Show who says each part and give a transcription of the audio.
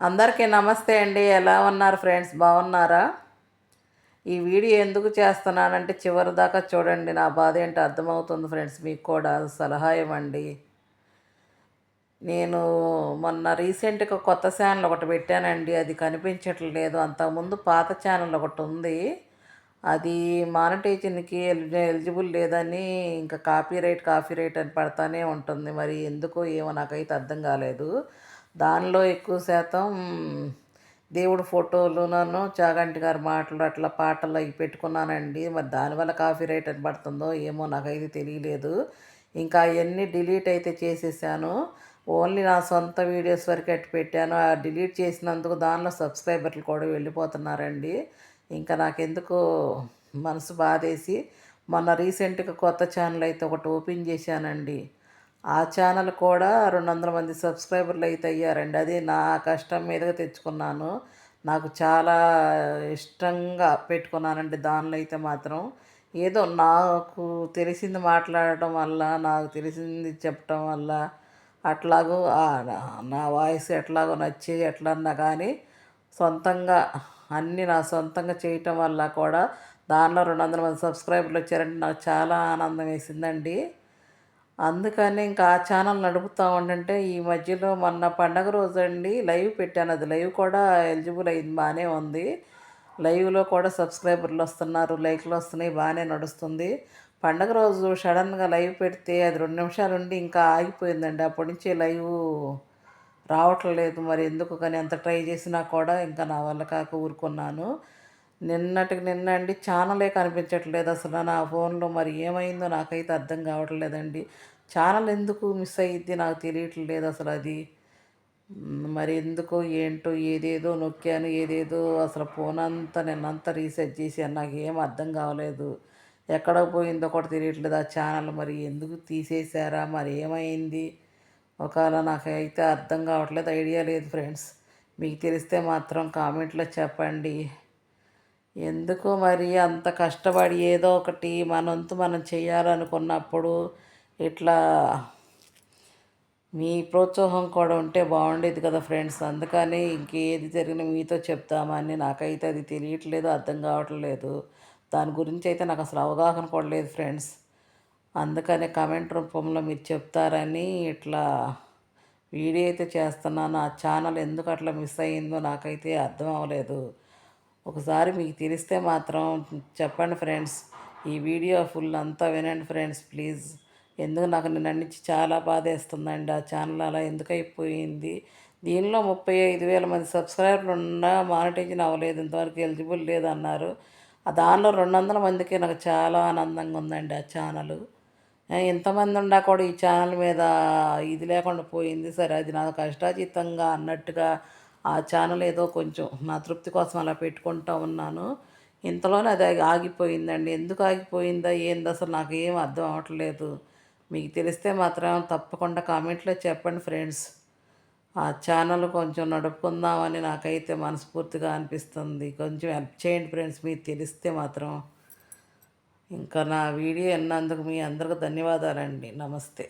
Speaker 1: అందరికీ నమస్తే అండి. ఎలా ఉన్నారు ఫ్రెండ్స్? బాగున్నారా? ఈ వీడియో ఎందుకు చేస్తున్నానంటే చివరి దాకా చూడండి. నా బాధ ఏంటో అర్థమవుతుంది ఫ్రెండ్స్. మీకు కూడా సలహా ఇవ్వండి. నేను మొన్న రీసెంట్గా కొత్త ఛానల్ ఒకటి పెట్టానండి. అది కనిపించట్లేదు. అంతకుముందు పాత ఛానల్ ఒకటి ఉంది. అది మానిటైజన్కి ఎలిజిబుల్ లేదని ఇంకా కాపీ రైట్ కాపీ రైట్ అని పడతానే ఉంటుంది. మరి ఎందుకో ఏమో నాకైతే అర్థం కాలేదు. దానిలో ఎక్కువ శాతం దేవుడు ఫోటోలు నన్ను చాగంటి గారి మాటలు అట్లా పాటలు అవి పెట్టుకున్నానండి. మరి దానివల్ల కాపీ రైట్ అని పడుతుందో ఏమో నాకైతే తెలియలేదు. ఇంకా అవన్నీ డిలీట్ అయితే చేసేసాను. ఓన్లీ నా సొంత వీడియోస్ వరకు అట్టు పెట్టాను. ఆ డిలీట్ చేసినందుకు దానిలో సబ్స్క్రైబర్లు కూడా వెళ్ళిపోతున్నారండి. ఇంకా నాకెందుకు మనసు బాధేసి మొన్న రీసెంట్గా కొత్త ఛానల్ అయితే ఒకటి ఓపెన్ చేశానండి. ఆ ఛానల్ కూడా రెండు వందల మంది సబ్స్క్రైబర్లు అయితే అయ్యారండి. అది నా కష్టం మీదుగా తెచ్చుకున్నాను. నాకు చాలా ఇష్టంగా పెట్టుకున్నానండి దానిలో అయితే మాత్రం. ఏదో నాకు తెలిసింది మాట్లాడటం వల్ల నాకు తెలిసింది చెప్పటం వల్ల అట్లాగూ నా వాయిస్ ఎట్లాగో నచ్చి ఎట్లన్నా కానీ సొంతంగా అన్నీ నా సొంతంగా చేయటం వల్ల కూడా దానిలో రెండు వందల మంది సబ్స్క్రైబర్లు వచ్చారంటే నాకు చాలా ఆనందం వేసిందండి. అందుకని ఇంకా ఆ ఛానల్ నడుపుతూ ఉండంటే ఈ మధ్యలో మొన్న పండగ రోజు అండి లైవ్ పెట్టాను. అది లైవ్ కూడా ఎలిజిబుల్ అయింది బాగానే ఉంది. లైవ్లో కూడా సబ్స్క్రైబర్లు వస్తున్నారు లైక్లు వస్తున్నాయి బాగానే నడుస్తుంది. పండగ రోజు సడన్గా లైవ్ పెడితే అది రెండు నిమిషాలు ఉండి ఇంకా ఆగిపోయిందండి. అప్పటి నుంచి లైవ్ రావట్లేదు మరి ఎందుకు కానీ ఎంత ట్రై చేసినా కూడా ఇంకా నా వల్ల కాక ఊరుకున్నాను. నిన్నటికి నిన్న అండి ఛానలే కనిపించట్లేదు అసలు నా ఫోన్లో. మరి ఏమైందో నాకైతే అర్థం కావట్లేదండి. ఛానల్ ఎందుకు మిస్ అయ్యిద్ది నాకు తెలియట్లేదు అసలు అది. మరి ఎందుకో ఏంటో ఏదేదో నొక్కాను ఏదేదో అసలు ఫోన్ అంతా నిన్నంతా రీసెర్చ్ చేశాను. నాకు ఏం అర్థం కావలేదు. ఎక్కడ పోయిందో కూడా తెలియట్లేదు ఆ ఛానల్. మరి ఎందుకు తీసేశారా? మరి ఏమైంది? ఒకవేళ నాకైతే అర్థం కావట్లేదు ఐడియా లేదు ఫ్రెండ్స్. మీకు తెలిస్తే మాత్రం కామెంట్లో చెప్పండి. ఎందుకు మరి అంత కష్టపడి ఏదో ఒకటి మనంతు మనం చేయాలనుకున్నప్పుడు ఇట్లా మీ ప్రోత్సాహం కూడా ఉంటే బాగుండేది కదా ఫ్రెండ్స్. అందుకని ఇంకేది జరిగినా మీతో చెప్తామని నాకైతే అది తెలియట్లేదు అర్థం కావట్లేదు. దాని గురించి అయితే నాకు అసలు అవగాహన కూడా లేదు ఫ్రెండ్స్. అందుకనే కమెంట్ రూపంలో మీరు చెప్తారని ఇట్లా వీడియో అయితే చేస్తున్నాను. ఆ ఛానల్ ఎందుకు అట్లా మిస్ అయ్యిందో నాకైతే అర్థం అవ్వలేదు. ఒకసారి మీకు తెలిస్తే మాత్రం చెప్పండి ఫ్రెండ్స్. ఈ వీడియో ఫుల్ అంతా వినండి ఫ్రెండ్స్ ప్లీజ్. ఎందుకు నాకు నిన్న నుంచి చాలా బాధేస్తుందండి. ఆ ఛానల్ అలా ఎందుకు అయిపోయింది? దీనిలో ముప్పై ఐదు వేల మంది సబ్స్క్రైబర్లు ఉన్నా మానిటైజన్ అవ్వలేదు ఇంతవరకు ఎలిజిబుల్ లేదన్నారు. దానిలో రెండు వందల మందికి నాకు చాలా ఆనందంగా ఉందండి ఆ ఛానల్. ఎంతమంది ఉన్నా కూడా ఈ ఛానల్ మీద ఇది లేకుండా పోయింది. సరే అది నాకు కష్టాచితంగా అన్నట్టుగా ఆ ఛానల్ ఏదో కొంచెం నా తృప్తి కోసం అలా పెట్టుకుంటూ ఉన్నాను. ఇంతలోనే అది ఆగిపోయిందండి. ఎందుకు ఆగిపోయిందా? ఏంది అసలు నాకు ఏం అర్థం అవ్వట్లేదు మీకు తెలిస్తే మాత్రం తప్పకుండా కామెంట్లో చెప్పండి ఫ్రెండ్స్. ఆ ఛానల్ కొంచెం నడుపుకుందామని నాకైతే మనస్ఫూర్తిగా అనిపిస్తుంది. కొంచెం హెల్ప్ చేయండి ఫ్రెండ్స్ మీకు తెలిస్తే మాత్రం. ఇంకా నా వీడియో విన్నందుకు మీ అందరికి ధన్యవాదాలండి. నమస్తే.